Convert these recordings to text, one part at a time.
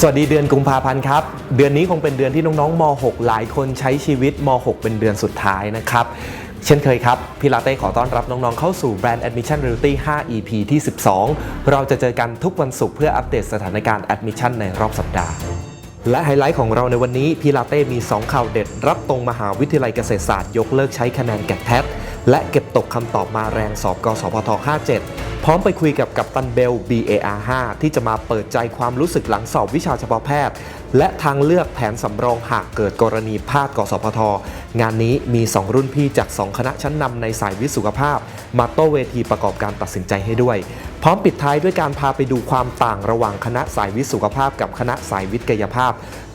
สวัสดีเดือนกุมภาพันธ์ครับ เดือนนี้คงเป็นเดือนที่น้องๆม .6 หลายคนใช้ชีวิตม .6 เป็นเดือนสุดท้ายนะครับ เช่นเคยครับ พี่ลาเต้ขอต้อนรับน้องๆเข้าสู่ Brand Admission Reality 5 EP ที่ 12 เราจะเจอกันทุกวันศุกร์เพื่ออัปเดตสถานการณ์ Admission ในรอบสัปดาห์ และไฮไลท์ของเราในวันนี้พี่ลาเต้มี 2 ข่าวเด็ด รับตรงมหาวิทยาลัยเกษตรศาสตร์ยกเลิกใช้คะแนนแกดแพทและเก็บตกคำตอบมาแรงสอบกสพท57 พร้อมไปคุยกับกัปตันเบล BAR 5ที่จะมาเปิดใจความรู้สึกหลังสอบวิชาเฉพาะแพทย์ และทางเลือกแผนสำรองหากเกิดกรณีพลาดกสพท งานนี้มี 2 รุ่นพี่จาก 2 คณะชั้นนำในสายวิสุขภาพ มาโต้เวทีประกอบการตัดสินใจให้ด้วย พร้อมปิดท้ายด้วยการพาไปดูความต่างระหว่างคณะสายวิสุขภาพกับคณะสายวิทย์กายภาพ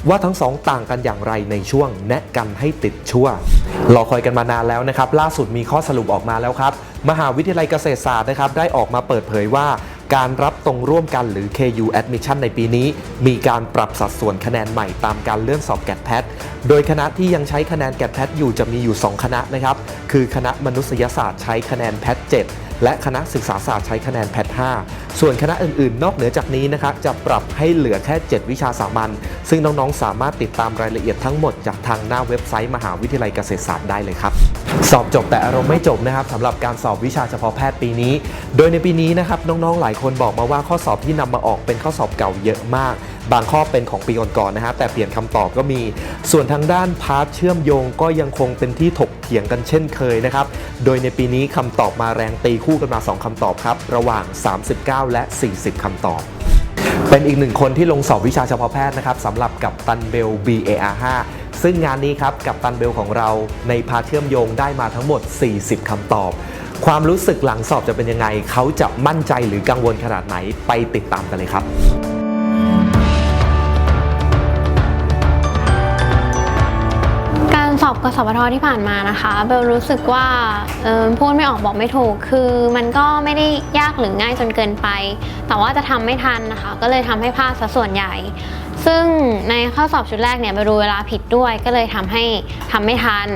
ว่าทั้งสองต่างกันอย่างไรในช่วงแนะกันให้ติดชั่วรอคอยกันมานานแล้วนะครับ ล่าสุดมีข้อสรุปออกมาแล้วครับ มหาวิทยาลัยเกษตรศาสตร์นะครับได้ออกมาเปิดเผยว่าการรับตรงร่วมกันหรือ KU Admission ในปีนี้ มีการปรับสัดส่วนคะแนนใหม่ตามการเลื่อนสอบแกดแพท โดยคณะที่ยังใช้คะแนนแกดแพทอยู่จะมีอยู่ 2 คณะนะครับ คือคณะมนุษยศาสตร์ใช้คะแนนแพท 7และคณะศึกษาศาสตร์ใช้คะแนนแพท 5 ส่วนคณะอื่นๆ นอกเหนือจากนี้นะครับจะปรับให้เหลือแค่ 7 วิชาสามัญซึ่งน้องๆ สามารถติดตามรายละเอียดทั้งหมดจากทางหน้าเว็บไซต์มหาวิทยาลัยเกษตรศาสตร์ได้เลยครับสอบจบแต่อารมณ์ไม่จบนะครับสำหรับการสอบวิชาเฉพาะแพทย์ปีนี้ โดยในปีนี้นะครับน้องๆ หลายคนบอกมาว่าข้อสอบที่นำมาออกเป็นข้อสอบเก่าเยอะมากบางข้อเป็นของปีก่อนๆนะฮะแต่เปลี่ยนคำตอบก็มี ส่วนทางด้านพาร์ทเชื่อมโยงก็ยังคงเป็นที่ถกเถียงกันเช่นเคยนะครับ โดยในปีนี้คำตอบมาแรงตีคู่กันมา 2คำตอบครับ ระหว่าง 39 และ 40คำตอบเป็นอีกหนึ่งคนที่ลงสอบวิชาเฉพาะแพทย์นะครับสำหรับกับตันเบล BAR 5ซึ่งงานนี้ครับกับตันเบลของเราในพาเชื่อมโยงได้มาทั้งหมด 40 คำตอบ ความรู้สึกหลังสอบจะเป็นยังไง เขาจะมั่นใจหรือกังวลขนาดไหนไปติดตามกันเลยครับ สอบกสพทที่ผ่านมานะคะเบลรู้สึกว่าพูดไม่ออกบอกไม่ถูก คือมันก็ไม่ได้ยากหรือง่ายจนเกินไป แต่ว่าจะทำไม่ทันนะคะ ก็เลยทำให้พลาดซะส่วนใหญ่ ซึ่งในข้อสอบชุดแรกเนี่ยเบลดูเวลาผิดด้วย ก็เลยทำให้ทำไม่ทัน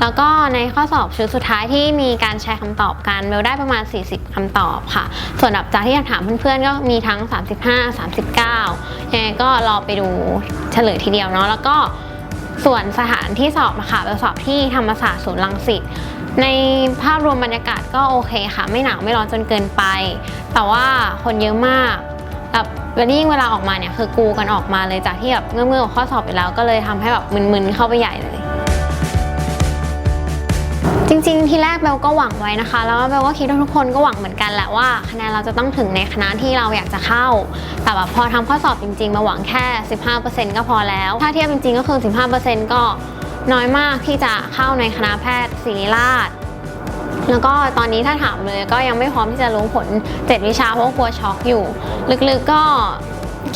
แล้วก็ในข้อสอบชุดสุดท้ายที่มีการแชร์คำตอบกันเบลได้ประมาณ 40คำตอบค่ะ ส่วนอับจากที่ถามเพื่อนๆก็มีทั้ง 35 39ยังไงก็รอไปดูเฉลยทีเดียวเนาะแล้วก็ ส่วนสถานที่สอบนะคะเราสอบที่ธรรมศาสตร์ศูนย์รังสิตในภาพรวมบรรยากาศก็โอเคค่ะ ไม่หนาวไม่ร้อนจนเกินไป แต่ว่าคนเยอะมากแบบแล้วยิ่งเวลาออกมาเนี่ยคือกูกันออกมาเลยจากที่แบบเงื่อเมื่อข้อสอบไปแล้วก็เลยทำให้แบบมึนๆเข้าไปใหญ่เลย จริงๆ ที่แรกเบลก็หวังไว้นะคะ แล้วเบลก็คิดว่าทุกคนก็หวังเหมือนกันแหละว่าคะแนนเราจะต้องถึงในคณะที่เราอยากจะเข้า แต่แบบพอทำข้อสอบจริงๆมาหวังแค่ 15%ก็พอแล้ว ถ้าเทียบจริงๆ ก็คือ 15%ก็น้อยมากที่จะเข้าในคณะแพทย์ศิริราชแล้วก็ตอนนี้ถ้าถามเลยก็ยังไม่พร้อมที่จะรู้ผล 7 วิชาเพราะว่ากลัวช็อกอยู่ ลึกๆก็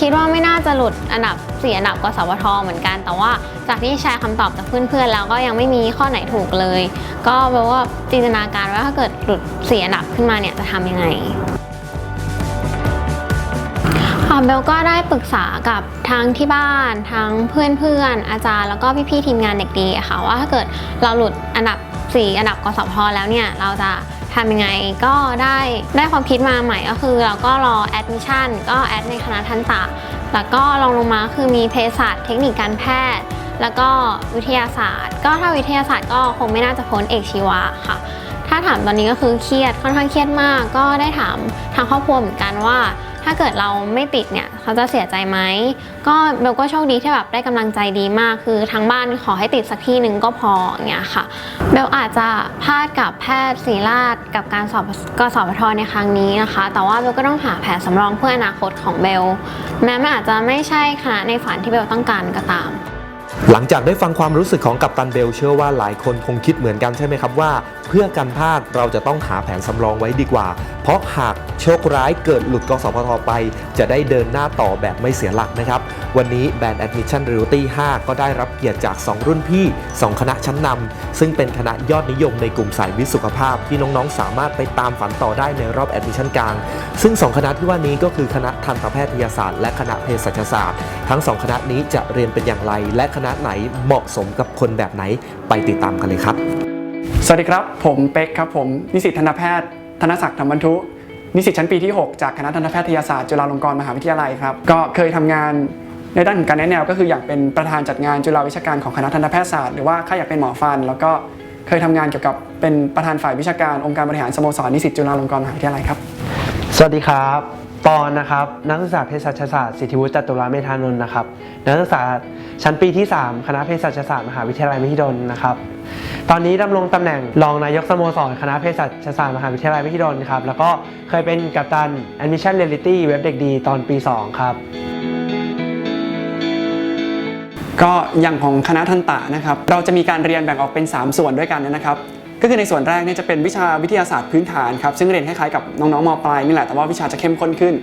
คิดว่าไม่น่าจะหลุดอันดับ 4อันดับกสวทเหมือนกัน แต่ว่าจากที่แชร์คำตอบจากเพื่อนๆแล้วก็ยังไม่มีข้อไหนถูกเลย ก็แปลว่าจินตนาการว่าถ้าเกิดหลุด4อันดับขึ้นมาเนี่ยจะทำยังไงค่ะเบลก็ได้ปรึกษากับทางที่บ้านทางเพื่อนๆ อาจารย์แล้วก็พี่ๆทีมงานเด็กดีค่ะว่าถ้าเกิดเราหลุดอันดับ 4 อันดับกสพแล้วเนี่ยเราจะทำยังไงก็ได้ได้ความคิดมาใหม่ก็คือเราก็รอแอดมิชชั่นก็แอดในคณะทันตะ แล้วก็ลองลงมาคือมีเภสัชเทคนิคการแพทย์ แล้วก็วิทยาศาสตร์ ก็ถ้าวิทยาศาสตร์ก็คงไม่น่าจะพ้นเอกชีวะค่ะ ถ้าถามตอนนี้ก็คือเครียดค่อนข้างเครียดมาก ก็ได้ถามทางครอบครัวเหมือนกันว่า ถ้าเกิดเราไม่ติดเนี่ยเขาจะเสียใจไหมก็เบลก็โชคดีที่แบบได้กำลังใจดีมาก คือทางบ้านขอให้ติดสักที่หนึ่งก็พออย่างเงี้ยค่ะเบลอาจจะพลาดกับแพทย์ศีราชกับการสอบกสพทในครั้งนี้นะคะ แต่ว่าเบลก็ต้องหาแผนสำรองเพื่ออนาคตของเบลแม้มันอาจจะไม่ใช่คณะในฝันที่เบลต้องการก็ตามหลังจากได้ฟังความรู้สึกของกัปตันเบลเชื่อว่าหลายคนคงคิดเหมือนกันใช่ไหมครับว่าเพื่อกันพลาดเราจะต้องหาแผนสำรองไว้ดีกว่า เพราะหากโชคร้ายเกิดหลุดกสพทไป จะได้เดินหน้าต่อแบบไม่เสียหลักนะครับ วันนี้แบรนด์ Admission Reality 5 ก็ได้รับเกียรติจาก 2 รุ่นพี่ 2 คณะชั้นนำซึ่งเป็นคณะยอดนิยมในกลุ่มสายวิสุขภาพ ที่น้องๆ สามารถไปตามฝันต่อได้ในรอบ Admission กลาง ซึ่ง 2 คณะที่ว่านี้ก็คือคณะทันตแพทยศาสตร์ และคณะเภสัชศาสตร์ ทั้ง 2 คณะนี้จะเรียนเป็นอย่างไร และคณะไหนเหมาะสมกับคนแบบไหนไปติดตามกันเลยครับ สวัสดีครับ ผมเป็กครับผมนิสิตทันตแพทย์ธนศักดิ์ธรรมบรรทุ นิสิตชั้นปีที่ 6 จากคณะทันตแพทยศาสตร์จุฬาลงกรณ์มหาวิทยาลัยครับ ก็เคยทำงานในด้านของการแนะแนวก็คืออยากเป็นประธานจัดงานจุฬาวิชาการของคณะทันตแพทยศาสตร์หรือว่าใครอยากเป็นหมอฟัน แล้วก็เคยทำงานเกี่ยวกับเป็นประธานฝ่ายวิชาการองค์การบริหารสโมสรนิสิตจุฬาลงกรณ์มหาวิทยาลัยครับ สวัสดีครับปอนนะครับนักศึกษาเภสัชศาสตร์สิทธิวุฒิจตุราเมธานนท์นะครับนักศึกษาชั้นปีที่ 3 คณะเภสัชศาสตร์มหาวิทยาลัยมหิดลนะครับ ตอนนี้ดำรงตำแหน่งรองนายกสโมสรคณะเภสัชศาสตร์มหาวิทยาลัยมหิดลครับ แล้วก็เคยเป็นกัปตัน Admission Reality เว็บเด็กดีตอนปี 2 ครับก็อย่างของคณะทันตะนะครับ เราจะมีการเรียนแบ่งออกเป็น 3 ส่วนด้วยกันนะครับ ก็คือในส่วนแรกเนี่ยจะเป็นวิชาวิทยาศาสตร์พื้นฐานครับ ซึ่งเรียนคล้ายๆกับน้องๆมปลายนี่แหละ แต่ว่าวิชาจะเข้มข้นขึ้น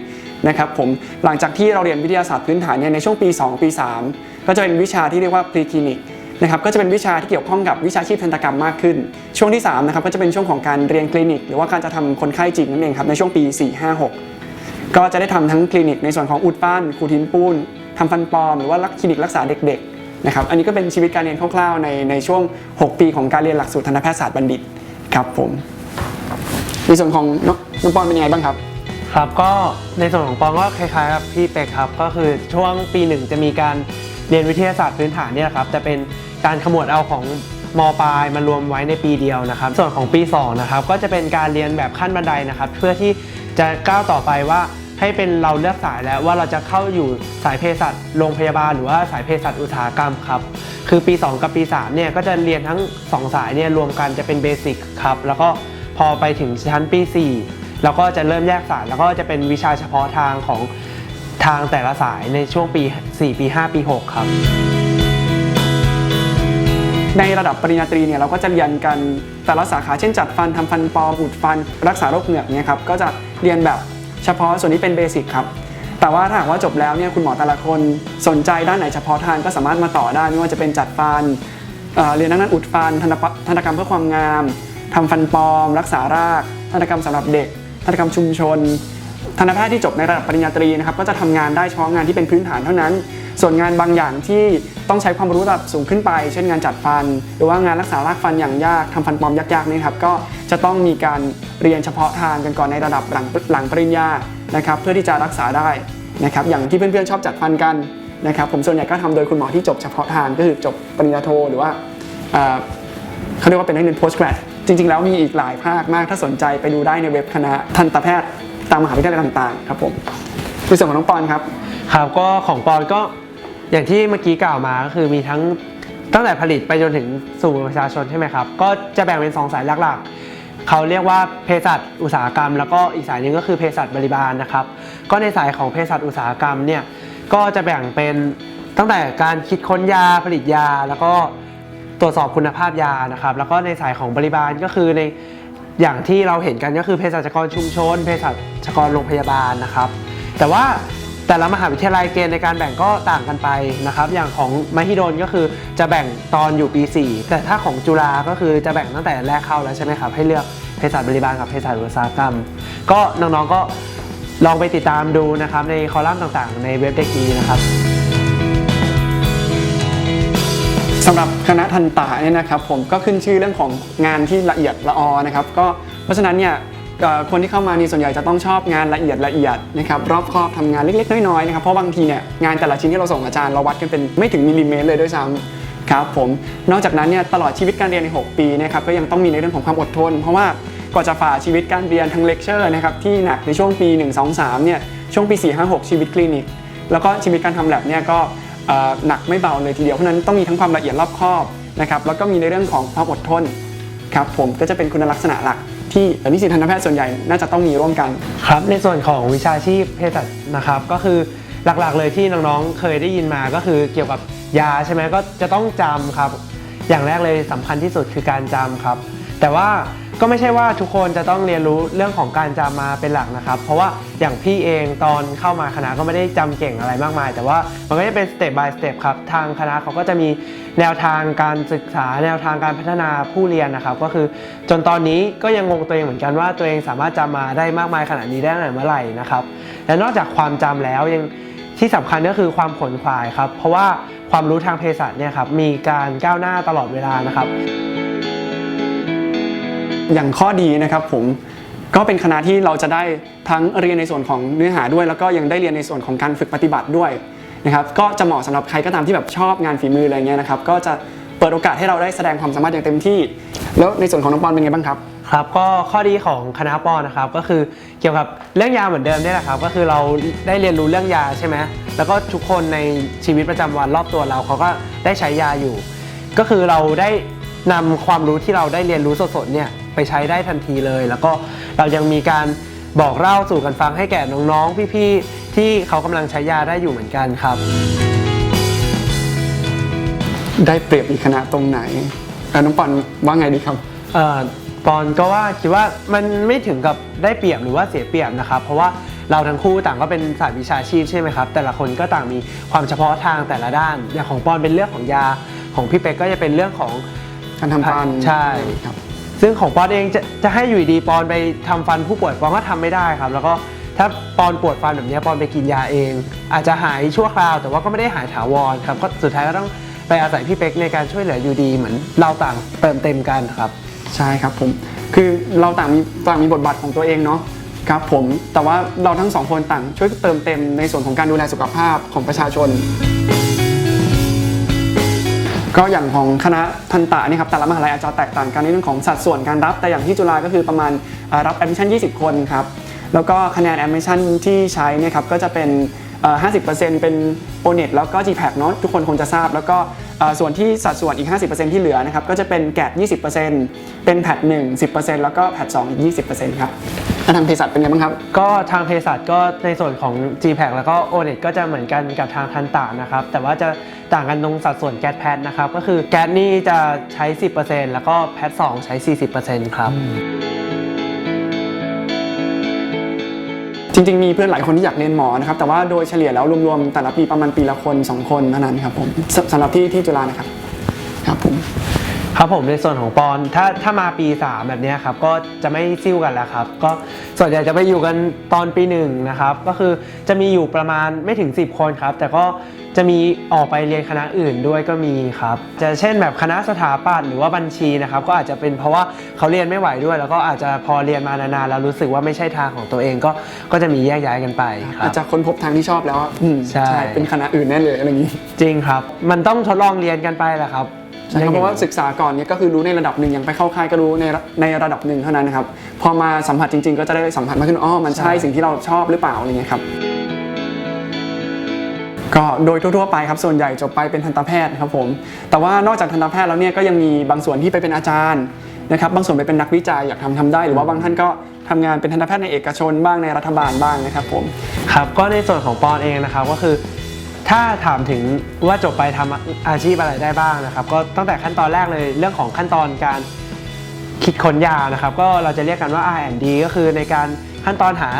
นะครับผม หลังจากที่เราเรียนวิทยาศาสตร์พื้นฐานเนี่ยในช่วงปี 2 ปี 3 ก็จะเป็นวิชาที่เรียกว่า pre clinic นะครับก็จะเป็นวิชาที่เกี่ยวข้องกับวิชาชีพทันตกรรมมากขึ้น ช่วงที่3นะครับก็จะเป็นช่วงของการเรียนคลินิก หรือว่าการจะทำคนไข้จริงนั่นเองครับในช่วงปี 4 5 6 ก็จะได้ทำทั้งคลินิกในส่วนของอุดฟันขูดหินปูนทำฟันปลอมหรือว่ารักคลินิกรักษาเด็กๆนะครับอันนี้ก็เป็นชีวิตการเรียนคร่าวๆในในช่วง 6 ปีของการเรียนหลักสูตรทันตแพทยศาสตร์บัณฑิตครับผมในส่วนของน้องน้องปอนเป็นยังไงบ้างครับครับก็ในส่วนของปองก็คล้ายๆกับพี่เป็กครับก็คือช่วงปีหนึ่งจะมีการเรียนวิทยาศาสตร์พื้นฐานเนี่ยครับจะเป็น การขมวดเอาของมปลายมารวมไว้ในปีเดียวนะครับ ส่วนของปี2นะครับก็จะเป็นการเรียนแบบขั้นบันไดนะครับ เพื่อที่จะก้าวต่อไปว่าให้เป็นเราเลือกสายแล้วว่าเราจะเข้าอยู่สายเภสัชโรงพยาบาลหรือว่าสายเภสัชอุตสาหกรรมครับ คือปี 2 กับปี 3 เนี่ยก็จะเรียนทั้ง 2 สายเนี่ยรวมกันจะเป็นเบสิกครับ แล้วก็พอไปถึงชั้นปี 4 แล้วก็จะเริ่มแยกสาย แล้วก็จะเป็นวิชาเฉพาะทางของทางแต่ละสายในช่วงปี 4 ปี 5 ปี 6 ครับ ในระดับปริญญาตรีเนี่ยเราก็จะเรียนกันแต่ละสาขาเช่นจัดฟันทำฟันปลอมอุดฟัน รักษาโรคเหงือกเนี่ยครับก็จะเรียนแบบเฉพาะส่วนนี้เป็นเบสิกครับแต่ว่าถ้าหากว่าจบแล้วเนี่ยคุณหมอแต่ละคนสนใจด้านไหนเฉพาะทางก็สามารถมาต่อได้ไม่ว่าจะเป็นจัดฟันเเรียนด้านนั้นอุดฟันทันตกรรมเพื่อความงามทำฟันปลอม รักษารากทันตกรรมสำหรับเด็กทันตกรรมชุมชน ทันตแพทย์ที่จบในระดับปริญญาตรีนะครับก็จะทำงานได้เฉพาะงานที่เป็นพื้นฐานเท่านั้น ส่วนงานบางอย่างที่ต้องใช้ความรู้ระดับสูงขึ้นไป เช่นงานจัดฟัน หรือว่างานรักษารากฟันอย่างยากทำฟันปลอมยากๆนี่ครับก็จะต้องมีการเรียนเฉพาะทางกันก่อนในระดับหลังหลังปริญญานะครับเพื่อที่จะรักษาได้นะครับอย่างที่เพื่อนๆชอบจัดฟันกันนะครับผมส่วนใหญ่ก็ทำโดยคุณหมอที่จบเฉพาะทางก็คือจบปริญญาโทหรือว่าเอ่อเขาเรียกว่าเป็นนักเรียน post grad จริงๆ แล้วมีอีกหลายภาคมากถ้าสนใจไปดูได้ในเว็บคณะทันตแพทย์ ตามมหาวิทยาลัยต่างๆครับผมในส่วนของน้องปอนครับ ครับก็ของปอนก็อย่างที่เมื่อกี้กล่าวมาก็คือมีทั้งตั้งแต่ผลิตไปจนถึงสู่ประชาชนใช่ไหมครับ ก็จะแบ่งเป็น 2 สายหลักๆ เขาเรียกว่าเภสัชอุตสาหกรรม แล้วก็อีกสายหนึ่งก็คือเภสัชบริบาลนะครับ ก็ในสายของเภสัชอุตสาหกรรมเนี่ยก็จะแบ่งเป็นตั้งแต่การคิดค้นยาผลิตยา แล้วก็ตรวจสอบคุณภาพยานะครับ แล้วก็ในสายของบริบาลก็คือใน อย่างที่เราเห็นกันก็คือเภสัชกรชุมชนเภสัชกรโรงพยาบาลนะครับ แต่ว่าแต่ละมหาวิทยาลัยเกณฑ์ในการแบ่งก็ต่างกันไปนะครับ อย่างของมหิดลก็คือจะแบ่งตอนอยู่ปี 4 แต่ถ้าของจุฬาก็คือจะแบ่งตั้งแต่แรกเข้าแล้วใช่ไหมครับ ให้เลือกเภสัชบริบาลกับเภสัชอุตสาหกรรม ก็น้องๆก็ลองไปติดตามดูนะครับในคอลัมน์ต่างๆ ในเว็บเด็กดีนะครับ สำหรับคณะทันตะเนี่ยนะครับผมก็ขึ้นชื่อเรื่องของงานที่ละเอียดละออนะครับก็เพราะฉะนั้นเนี่ยคนที่เข้ามานี่ส่วนใหญ่จะต้องชอบงานละเอียดละเอียดนะครับรอบคอบทำงานเล็กๆน้อยๆนะครับเพราะบางทีเนี่ยงานแต่ละชิ้นที่เราส่งอาจารย์เราวัดกันเป็นไม่ถึงมิลลิเมตรเลยด้วยซ้ำครับผมนอกจากนั้นเนี่ยตลอดชีวิตการเรียนใน 6 ปีนะครับก็ยังต้องมีในเรื่องของความอดทน เพราะว่ากว่าจะฝ่าชีวิตการเรียนทั้งเลคเชอร์นะครับที่หนักในช่วงปี 1 2 3เนี่ยช่วงปี 4 5 6 ชีวิตคลินิก แล้วก็ชีวิตการทำแลบเนี่ยก็ หนักไม่เบาเลยทีเดียวเพราะนั้นต้องมีทั้งความละเอียดรอบคอบนะครับแล้วก็มีในเรื่องของความอดทนครับผมก็จะเป็นคุณลักษณะหลักที่นิสิตทันตแพทย์ส่วนใหญ่น่าจะต้องมีร่วมกันครับ ในส่วนของวิชาชีพเภสัชนะครับ ก็คือหลักๆเลยที่น้องๆเคยได้ยินมาก็คือเกี่ยวกับยาใช่ไหมก็จะต้องจำครับ อย่างแรกเลยสำคัญที่สุดคือการจำครับ แต่ว่า ก็ไม่ใช่ว่าทุกคนจะต้องเรียนรู้เรื่องของการจำมาเป็นหลักนะครับ เพราะว่าอย่างพี่เองตอนเข้ามาคณะก็ไม่ได้จำเก่งอะไรมากมาย แต่ว่ามันก็จะเป็นสเต็ป by สเต็ปครับ ทางคณะเขาก็จะมีแนวทางการศึกษา แนวทางการพัฒนาผู้เรียนนะครับ ก็คือจนตอนนี้ก็ยังงงตัวเองเหมือนกันว่าตัวเองสามารถจำมาได้มากมายขนาดนี้ได้ตั้งแต่เมื่อไหร่นะครับและนอกจากความจำแล้วยังที่สำคัญก็คือความขนขวายครับ เพราะว่าความรู้ทางเภสัชเนี่ยครับมีการก้าวหน้าตลอดเวลานะครับ อย่างข้อดีนะครับผมก็เป็นคณะที่เราจะได้ทั้งเรียนในส่วนของเนื้อหาด้วย แล้วก็ยังได้เรียนในส่วนของการฝึกปฏิบัติด้วยนะครับก็จะเหมาะสำหรับใครก็ตามที่แบบชอบงานฝีมืออะไรเงี้ยนะครับก็จะเปิดโอกาสให้เราได้แสดงความสามารถอย่างเต็มที่ แล้วในส่วนของน้องปอนเป็นไงบ้างครับครับก็ข้อดีของคณะปอนะครับก็คือเกี่ยวกับเรื่องยาเหมือนเดิมนี่แหละครับก็คือเราได้เรียนรู้เรื่องยาใช่ไหมแล้วก็ทุกคนในชีวิตประจำวันรอบตัวเราเขาก็ได้ใช้ยาอยู่ ก็คือเราได้นำความรู้ที่เราได้เรียนรู้สดๆเนี่ย ไปใช้ได้ทันทีเลย แล้วก็เรายังมีการบอกเล่าสู่กันฟังให้แก่น้องๆ พี่ๆ ที่เขากำลังใช้ยาได้อยู่เหมือนกันครับ ได้เปรียบอีกคณะตรงไหนเอ่อน้องปอนว่าไงดีครับ เอ่อปอนก็ว่าคิดว่ามันไม่ถึงกับได้เปรียบหรือว่าเสียเปรียบนะครับ เพราะว่าเราทั้งคู่ต่างก็เป็นสายวิชาชีพใช่ไหมครับ แต่ละคนก็ต่างมีความเฉพาะทางแต่ละด้าน อย่างของปอนเป็นเรื่องของยาของพี่เป๊กก็จะเป็นเรื่องของการทำฟันใช่ ครับ ซึ่งของปอนเองจะจะให้อยู่ดีปอนไปทำฟันผู้ป่วยปอนก็ทำไม่ได้ครับ แล้วก็ถ้าปอนปวดฟันแบบนี้ปอนไปกินยาเอง อาจจะหายชั่วคราว แต่ว่าก็ไม่ได้หายถาวรครับก็สุดท้ายก็ต้องไปอาศัยพี่เป๊กในการช่วยเหลืออยู่ดีเหมือนเราต่างเติมเต็มกันครับ ใช่ครับผมคือเราต่างมีต่างมีบทบาทของตัวเองเนาะครับผมแต่ว่าเราทั้งสองคนต่างช่วยเติมเต็มในส่วนของการดูแลสุขภาพของประชาชน ก็อย่างของคณะทันตะนี่ครับแต่ละมหาลัยอาจจะแตกต่างกันในเรื่องของสัดส่วนการรับ แต่อย่างที่จุฬาก็คือประมาณรับแอดมิชชั่น 20 คนครับแล้วก็คะแนนแอดมิชชั่นที่ใช้เนี่ยครับก็จะเป็นเอ่อ50%เป็นโอเน็ตแล้วก็ GPAC เนาะทุกคนคงจะทราบ แล้วก็ ส่วนที่สัดส่วนอีก 50%ที่เหลือนะครับก็จะเป็นแกด20%เป็นแพด1 10%แล้วก็แพด2อีก 20%ครับการทำเภสัชเป็นไงบ้างครับ ก็ทางเภสัชก็ในส่วนของ g p a c แล้วก็ o n e t ก็จะเหมือนกันกับทางทันตานะครับ แต่ว่าจะต่างกันตรงสัดส่วนแก๊สแพทนะครับ ก็คือแก๊สนี่จะใช้ 10%แล้วก็แพท2ใช้ 40%ครับ จริงๆ มีเพื่อนหลายคนที่อยากเรียนหมอนะครับ แต่ว่าโดยเฉลี่ยแล้วรวมๆ แต่ละปีประมาณปีละคน 2 คนเท่านั้นครับผมสสำหรับที่ที่จุฬานะครับ ครับผม ครับผมในส่วนของปอนถ้าถ้ามาปี 3 แบบเนี้ยครับก็จะไม่ซิ่วกันแล้วครับ ก็ส่วนใหญ่จะไปอยู่กันตอนปีหนึ่งนะครับก็คือจะมีอยู่ประมาณไม่ถึง 10 คนครับ แต่ก็จะมีออกไปเรียนคณะอื่นด้วยก็มีครับ จะเช่นแบบคณะสถาปัตย์หรือว่าบัญชีนะครับ ก็อาจจะเป็นเพราะว่าเขาเรียนไม่ไหวด้วย แล้วก็อาจจะพอเรียนมานานๆแล้วรู้สึกว่าไม่ใช่ทางของตัวเองก็ก็จะมีแยกย้ายกันไปครัอาบจจะค้นพบทางที่ชอบแล้วว่าอืมใช่เป็นคณะอื่นแน่เลยอะไรอย่างนี้ จริงครับ มันต้องทดลองเรียนกันไปแหละครับ ใช่ครับเพราะว่าศึกษาก่อนเนี่ยก็คือรู้ในระดับหนึ่งอย่างไปเข้าค่ายก็รู้ในระในระดับหนึ่งเท่านั้นนะครับพอมาสัมผัสจริง ๆ ก็จะได้สัมผัสมากขึ้นอ๋อมันใช่ใช่สิ่งที่เราชอบหรือเปล่าอะไรเงี้ยครับก็โดยทั่วๆไปครับส่วนใหญ่จบไปเป็นทันตแพทย์ครับผมแต่ว่านอกจากทันตแพทย์แล้วเนี่ยก็ยังมีบางส่วนที่ไปเป็นอาจารย์นะครับบางส่วนไปเป็นนักวิจัยอยากทำทำได้ หรือว่าบางท่านก็ทำงานเป็นทันตแพทย์ในเอกชนบ้างในรัฐบาลบ้างนะครับผมครับก็ในส่วนของปอนเองนะครับก็คือ ถ้าถามถึงว่าจบไปทำอาชีพอะไรได้บ้างนะครับ ก็ตั้งแต่ขั้นตอนแรกเลยเรื่องของขั้นตอนการคิดค้นยานะครับ ก็เราจะเรียกกันว่า R&D ก็คือในการขั้นตอนหา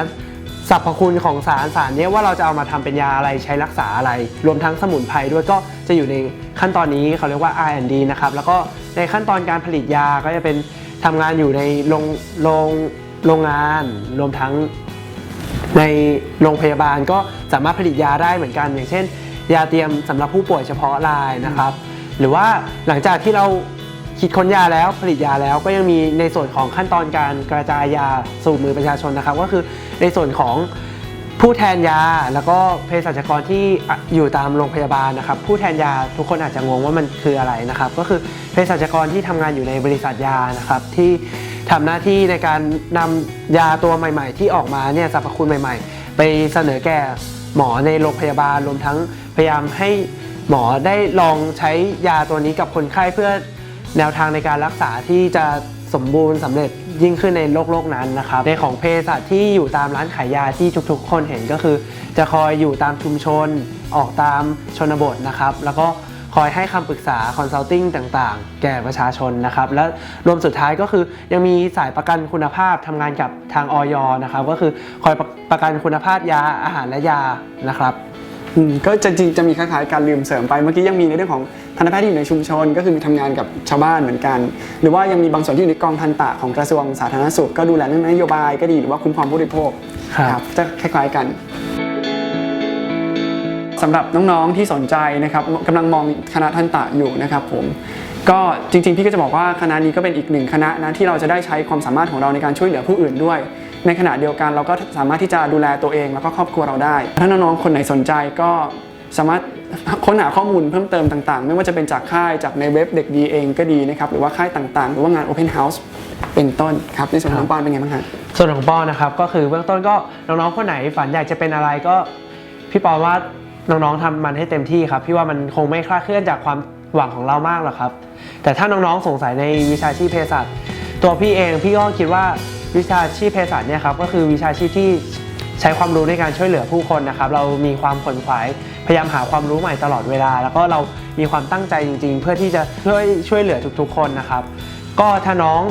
สรรพคุณของสารสารเนี้ว่าเราจะเอามาทำเป็นยาอะไรใช้รักษาอะไร รวมทั้งสมุนไพรด้วยก็จะอยู่ในขั้นตอนนี้เขาเรียกว่า R&D นะครับแล้วก็ในขั้นตอนการผลิตยาก็จะเป็นทำงานอยู่ในโรงโรงโรงงาน รวมทั้ง ในโรงพยาบาลก็สามารถผลิตยาได้เหมือนกัน อย่างเช่น ยาเตรียมสำหรับผู้ป่วยเฉพาะรายนะครับ หรือว่าหลังจากที่เราคิดค้นยาแล้วผลิตยาแล้วก็ยังมีในส่วนของขั้นตอนการกระจายยาสู่มือประชาชนนะครับ ก็คือในส่วนของผู้แทนยาแล้วก็เภสัชกรที่อยู่ตามโรงพยาบาลนะครับ ผู้แทนยาทุกคนอาจจะงงว่ามันคืออะไรนะครับ ก็คือเภสัชกรที่ทำงานอยู่ในบริษัทยานะครับที่ ทำหน้าที่ในการนำยาตัวใหม่ๆ ที่ออกมาเนี่ยสรรพคุณใหม่ๆ ไปเสนอแก่หมอในโรงพยาบาลรวมทั้งพยายามให้หมอได้ลองใช้ยาตัวนี้กับคนไข้เพื่อแนวทางในการรักษาที่จะสมบูรณ์สำเร็จยิ่งขึ้นในโลกโลกนั้นนะครับ ในของเภสัชที่อยู่ตามร้านขายยาที่ทุกๆ คนเห็นก็คือ จะคอยอยู่ตามชุมชน ออกตามชนบทนะครับ แล้วก็ คอยให้คำปรึกษาคอนซัลทิงต่างๆ แก่ประชาชนนะครับ และรวมสุดท้ายก็คือยังมีสายประกันคุณภาพทำงานกับทางออยนะครับก็คือคอยประประกันคุณภาพยาอาหารและยานะครับอืมก็จะจริงจะมีคล้ายๆการลืมเสริมไปเมื่อกี้ยังมีในเรื่องของทันตแพทย์ที่อยู่ในชุมชน ก็คือมีทำงานกับชาวบ้านเหมือนกัน หรือว่ายังมีบางส่วนที่อยู่ในกองทันตะของกระทรวงสาธารณสุข ก็ดูแลเรื่องนโยบายก็ดีหรือว่าคุ้มครองผู้บริโภคครับจะคล้ายๆกัน สำหรับน้องๆที่สนใจนะครับกำลังมองคณะทันตะอยู่นะครับผมก็จริงๆ พี่ก็จะบอกว่าคณะนี้ก็เป็นอีกหนึ่งคณะนะที่เราจะได้ใช้ความสามารถของเราในการช่วยเหลือผู้อื่นด้วย ในขณะเดียวกันเราก็สามารถที่จะดูแลตัวเองแล้วก็ครอบครัวเราได้ ถ้าน้องๆคนไหนสนใจก็สามารถค้นหาข้อมูลเพิ่มเติมต่างๆ ไม่ว่าจะเป็นจากค่ายจากในเว็บเด็กดีเองก็ดีนะครับหรือว่าค่ายต่างๆ หรือว่างาน Open House เป็นต้นครับในส่วนของน้องปอนเป็นไงบ้างครับส่วนของปอนะครับก็คือเบื้องต้นก็น้องๆคนไหนฝันอยากจะเป็นอะไรก็พี่ปอว่า น้องๆทำมันให้เต็มที่ครับ พี่ว่ามันคงไม่คลาดเคลื่อนจากความหวังของเรามากหรอกครับ แต่ถ้าน้องๆสงสัยในวิชาชีพเภสัชตัวพี่เองพี่ก็คิดว่าวิชาชีพเภสัชเนี่ยครับก็คือวิชาชีพที่ใช้ความรู้ในการช่วยเหลือผู้คนนะครับ เรามีความขวนขวายพยายามหาความรู้ใหม่ตลอดเวลา แล้วก็เรามีความตั้งใจจริง ๆ เพื่อที่จะช่วยช่วยเหลือทุกๆ คนนะครับ ก็ถ้าน้อง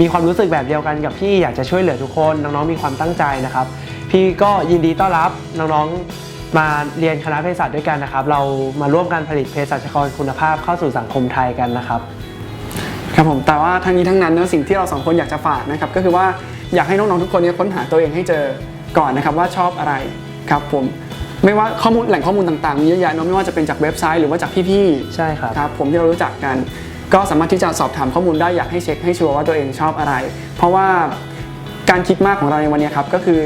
มีความรู้สึกแบบเดียวกันกับพี่อยากจะช่วยเหลือทุกคน น้องๆมีความตั้งใจนะครับ พี่ก็ยินดีต้อนรับน้องๆ มาเรียนคณะเภสัชด้วยกันนะครับ เรามาร่วมกันผลิตเภสัชกรคุณภาพเข้าสู่สังคมไทยกันนะครับ ครับผมแต่ว่าทั้งนี้ทั้งนั้นเนอะสิ่งที่เราสองคนอยากจะฝากนะครับก็คือว่าอยากให้น้องๆทุกคนเนี่ยค้นหาตัวเองให้เจอก่อนนะครับว่าชอบอะไรครับผมไม่ว่าข้อมูลแหล่งข้อมูลต่างๆมีเยอะแยะเนอะไม่ว่าจะเป็นจากเว็บไซต์หรือว่าจากพี่ๆใช่ครับครับผมที่เรารู้จักกัน ก็สามารถที่จะสอบถามข้อมูลได้อยากให้เช็คให้ชัวร์ว่าตัวเองชอบอะไร เพราะว่าการคิดมากของเราในวันนี้ครับก็คือ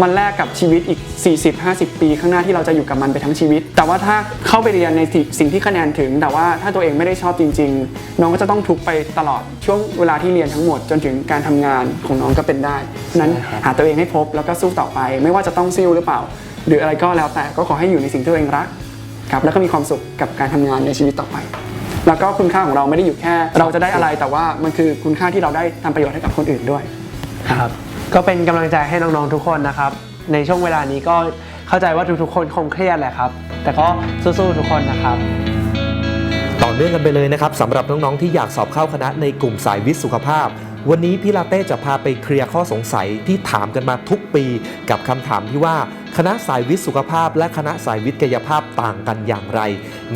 มันแลกกับชีวิตอีก 40-50 ปีข้างหน้าที่เราจะอยู่กับมันไปทั้งชีวิต แต่ว่าถ้าเข้าไปเรียนในสิ่งที่คะแนนถึง แต่ว่าถ้าตัวเองไม่ได้ชอบจริง ๆ น้องก็จะต้องทุกข์ไปตลอดช่วงเวลาที่เรียนทั้งหมดจนถึงการทำงานของน้องก็เป็นได้ฉะนั้นใช่ครับหาตัวเองให้พบแล้วก็สู้ต่อไป ไม่ว่าจะต้องซิ่วหรือเปล่า หรืออะไรก็แล้วแต่ก็ขอให้อยู่ในสิ่งที่ตัวเองรักครับแล้วก็มีความสุขกับการทำงานในชีวิตต่อไป แล้วก็คุณค่าของเราไม่ได้อยู่แค่ เราจะได้อะไรแต่ว่ามันคือคุณค่าที่เราได้ทำประโยชน์ให้กับคนอื่นด้วยครับก็เป็นกำลังใจให้น้องๆทุกคนนะครับ ในช่วงเวลานี้ก็เข้าใจว่าทุกๆ คนคงเครียดแหละครับ แต่ก็สู้ๆทุกคนนะครับ ต่อเนื่องกันไปเลยนะครับสำหรับน้องๆที่อยากสอบเข้าคณะในกลุ่มสายวิทย์สุขภาพ วันนี้พี่ลาเต้จะพาไปเคลียร์ข้อสงสัยที่ถามกันมาทุกปี กับคำถามที่ว่า คณะสายวิทย์สุขภาพ และคณะสายวิทย์กายภาพต่างกันอย่างไร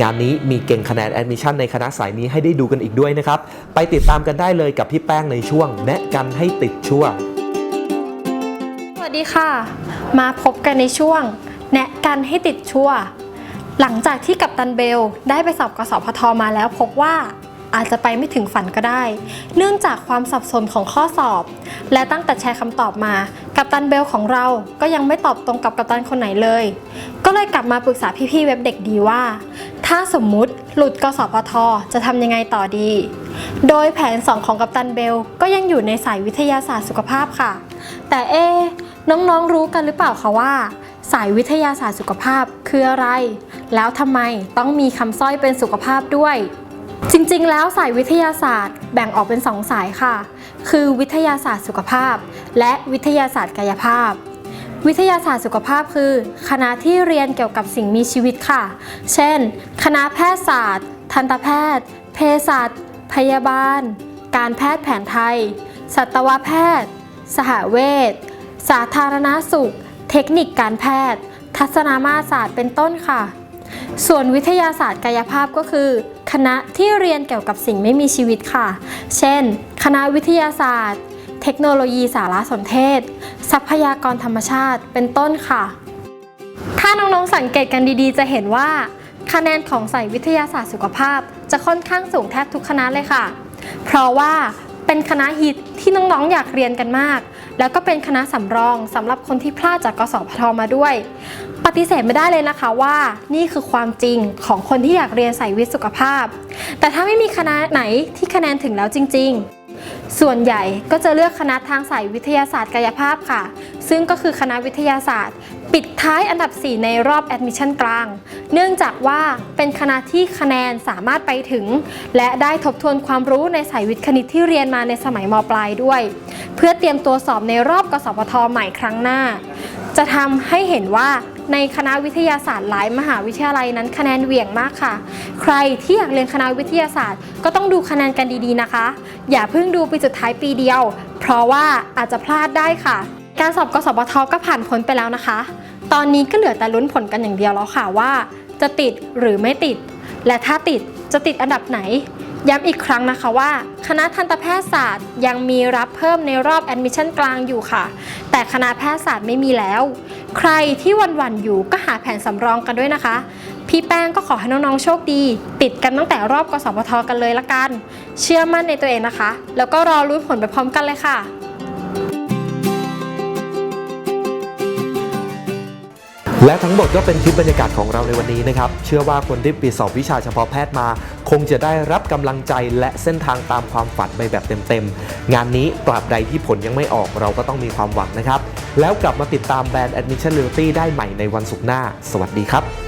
งานนี้มีเก่งคะแนนแอดมิชชั่นในคณะสายนี้ให้ได้ดูกันอีกด้วยนะครับไปติดตามกันได้เลยกับพี่แป้งในช่วง แนะกันให้ติดช่วงสวัสดีค่ะ มาพบกันในช่วง แนะกันให้ติดชั่ว หลังจากที่กัปตันเบลได้ไปสอบกสพทมาแล้วพบว่าอาจจะไปไม่ถึงฝันก็ได้ เนื่องจากความสับสนของข้อสอบ และตั้งแต่แชร์คำตอบมา กัปตันเบลของเราก็ยังไม่ตอบตรงกับกัปตันคนไหนเลย ก็เลยกลับมาปรึกษาพี่ๆเว็บเด็กดีว่า ถ้าสมมุติหลุดกสพทจะทำยังไงต่อดี โดยแผน 2 ของกัปตันเบลก็ยังอยู่ในสายวิทยาศาสตร์สุขภาพค่ะ แต่เอ๊ น้องๆรู้กันหรือเปล่าคะว่า สายวิทยาศาสตร์สุขภาพคืออะไร แล้วทำไมต้องมีคำสร้อยเป็นสุขภาพด้วย จริงๆ แล้วสายวิทยาศาสตร์แบ่งออกเป็น2สายค่ะ คือวิทยาศาสตร์สุขภาพ และวิทยาศาสตร์กายภาพ วิทยาศาสตร์สุขภาพคือ คณะที่เรียนเกี่ยวกับสิ่งมีชีวิตค่ะ เช่น คณะแพทยศาสตร์ ทันตแพทย์ เภสัช พยาบาล การแพทย์แผนไทย สัตวแพทย์ สหเวช สาธารณสุข เทคนิคการแพทย์ ทัศนามาตรศาสตร์เป็นต้นค่ะ ส่วนวิทยาศาสตร์กายภาพก็คือ คณะที่เรียนเกี่ยวกับสิ่งไม่มีชีวิตค่ะ เช่น คณะวิทยาศาสตร์ เทคโนโลยีสารสนเทศ ทรัพยากรธรรมชาติเป็นต้นค่ะ ถ้าน้องๆสังเกตกันดีๆ จะเห็นว่า คะแนนของสายวิทยาศาสตร์สุขภาพ จะค่อนข้างสูงแทบทุกคณะเลยค่ะ เพราะว่าเป็นคณะฮิตที่น้องๆอยากเรียนกันมาก แล้วก็เป็นคณะสำรองสำหรับคนที่พลาดจากกสพทมาด้วย ปฏิเสธไม่ได้เลยนะคะว่านี่คือความจริงของคนที่อยากเรียนสายวิทย์สุขภาพ แต่ถ้าไม่มีคณะไหนที่คะแนนถึงแล้วจริง ๆ ส่วนใหญ่ก็จะเลือกคณะทางสายวิทยาศาสตร์กายภาพค่ะ ซึ่งก็คือคณะวิทยาศาสตร์ ปิดท้ายอันดับ 4 ในรอบแอดมิชชั่นกลาง เนื่องจากว่าเป็นคณะที่คะแนนสามารถไปถึง และได้ทบทวนความรู้ในสายวิทย์คณิตที่เรียนมาในสมัยมปลายด้วย เพื่อเตรียมตัวสอบในรอบกสพทใหม่ครั้งหน้า จะทำให้เห็นว่าในคณะวิทยาศาสตร์หลายมหาวิทยาลัยนั้นคะแนนเหวี่ยงมากค่ะ ใครที่อยากเรียนคณะวิทยาศาสตร์ ก็ต้องดูคะแนนกันดีๆนะคะ อย่าเพิ่งดูปีสุดท้ายปีเดียว เพราะว่าอาจจะพลาดได้ค่ะ การสอบกสพทก็ผ่านพ้นไปแล้วนะคะ ตอนนี้ก็เหลือแต่ลุ้นผลกันอย่างเดียวแล้วค่ะว่า จะติดหรือไม่ติด และถ้าติดจะติดอันดับไหน ย้ำอีกครั้งนะคะว่า คณะทันตแพทยศาสตร์ยังมีรับเพิ่มในรอบแอดมิชชั่นกลางอยู่ค่ะ แต่คณะแพทยศาสตร์ไม่มีแล้ว ใครที่วันๆอยู่ก็หาแผนสำรองกันด้วยนะคะ พี่แป้งก็ขอให้น้องๆโชคดี ติดกันตั้งแต่รอบกสพทกันเลยละกัน เชื่อมั่นในตัวเองนะคะ แล้วก็รอรุ้นผลไปพร้อมกันเลยค่ะ และทั้งหมดก็เป็นคลิปบรรยากาศของเราในวันนี้นะครับ เชื่อว่าคนที่ไปสอบวิชาเฉพาะแพทย์มา คงจะได้รับกำลังใจและเส้นทางตามความฝันไปแบบเต็มๆ งานนี้ตราบใดที่ผลยังไม่ออกเราก็ต้องมีความหวังนะครับ แล้วกลับมาติดตามแบรนด์ Admission Realty ได้ใหม่ในวันศุกร์หน้า สวัสดีครับ